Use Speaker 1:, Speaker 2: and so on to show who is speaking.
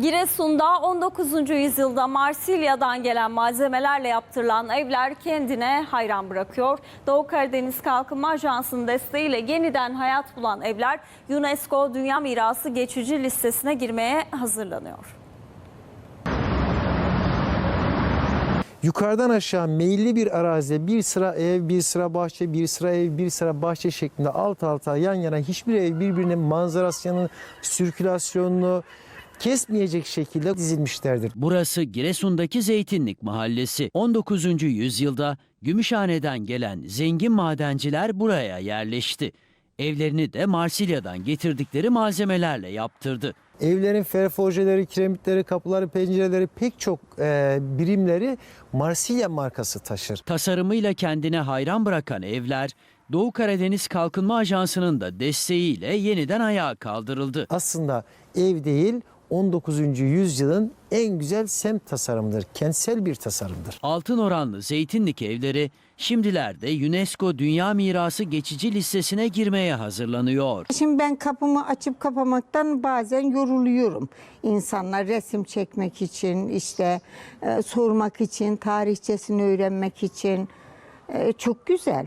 Speaker 1: Giresun'da 19. yüzyılda Marsilya'dan gelen malzemelerle yaptırılan evler kendine hayran bırakıyor. Doğu Karadeniz Kalkınma Ajansı'nın desteğiyle yeniden hayat bulan evler UNESCO Dünya Mirası geçici listesine girmeye hazırlanıyor.
Speaker 2: Yukarıdan aşağı meyilli bir araziye bir sıra ev, bir sıra bahçe, bir sıra ev, bir sıra bahçe şeklinde alt alta yan yana hiçbir ev birbirinin manzarasını, sirkülasyonunu kesmeyecek şekilde dizilmişlerdir.
Speaker 3: Burası Giresun'daki Zeytinlik Mahallesi. 19. yüzyılda Gümüşhane'den gelen zengin madenciler buraya yerleşti. Evlerini de Marsilya'dan getirdikleri malzemelerle yaptırdı.
Speaker 2: Evlerin ferforjeleri, kiremitleri, kapıları, pencereleri pek çok e, birimleri Marsilya markası taşır.
Speaker 3: Tasarımıyla kendine hayran bırakan evler, Doğu Karadeniz Kalkınma Ajansı'nın da desteğiyle yeniden ayağa kaldırıldı.
Speaker 2: Aslında ev değil 19. yüzyılın en güzel semt tasarımıdır. Kentsel bir tasarımdır.
Speaker 3: Altın oranlı zeytinlik evleri şimdilerde UNESCO Dünya Mirası geçici listesine girmeye hazırlanıyor.
Speaker 4: Şimdi ben kapımı açıp kapamaktan bazen yoruluyorum. İnsanlar resim çekmek için, işte e, sormak için, tarihçesini öğrenmek için. E, çok güzel.